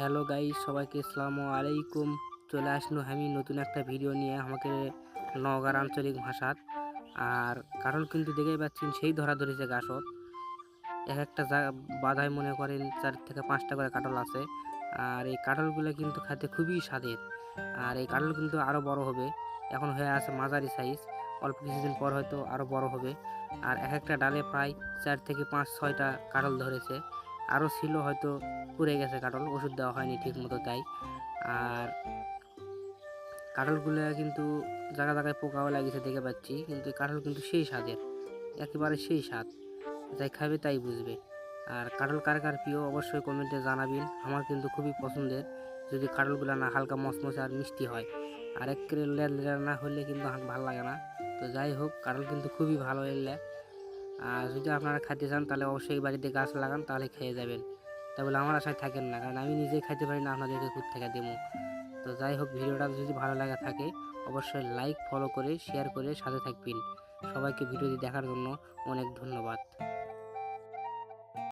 Hello guy সবাইকে আসসালামু আলাইকুম। চলে আসলো আমি নতুন একটা ভিডিও নিয়ে আমাকে নওগাঁর আঞ্চলিক ভাষাত আর কারণ কিন্তু দেখেই পাচ্ছেন সেই ধরা ধরেছে গাছত এক একটা জায়গা বাধায় মনে করেন চার থেকে পাঁচটা করে কাটল আছে। আর এই কাটলগুলো কিন্তু খেতে খুবই স্বাদের। আর এই কাটল কিন্তু আরও বড় হবে। এখন হয়ে আছে মাঝারি সাইজ অল্প কিছুদিন পর হয়তো আরও বড় হবে। আর এক একটা ডালে প্রায় চার থেকে পাঁচ ছয়টা কাটল ধরেছে। আরও ছিল হয়তো পুড়ে গেছে কাটল ওষুধ দেওয়া হয়নি ঠিক মতো তাই। আর কাটলগুলো কিন্তু জায়গা জায়গায় পোকাও লাগিয়েছে দেখে পাচ্ছি, কিন্তু কাটল কিন্তু সেই স্বাদের, একেবারে সেই স্বাদ। যাই খাবে তাই বুঝবে। আর কাটল কার কার প্রিয় অবশ্যই কমেন্টে জানাবেন, আমার কিন্তু খুবই পছন্দের। যদি কাটলগুলো না হালকা মচমচে আর মিষ্টি হয়, আর এক লেয়ার না হলে কিন্তু ভালো লাগে না। তো যাই হোক কাটল কিন্তু খুবই ভালো এলে আর যদি আপনারা খাইতে চান, তাহলে অবশ্যই বাড়িতে গাছ লাগান, তাহলে খেয়ে যাবেন। তা বলে আমার আশায় থাকেন না, কারণ আমি নিজেই খাইতে পারি না, আপনাদেরকে খুব থেকে দেবো। তো যাই হোক, ভিডিওটা যদি ভালো লাগা থাকে, অবশ্যই লাইক ফলো করে শেয়ার করে সাথে থাকবেন। সবাইকে ভিডিওটি দেখার জন্য অনেক ধন্যবাদ।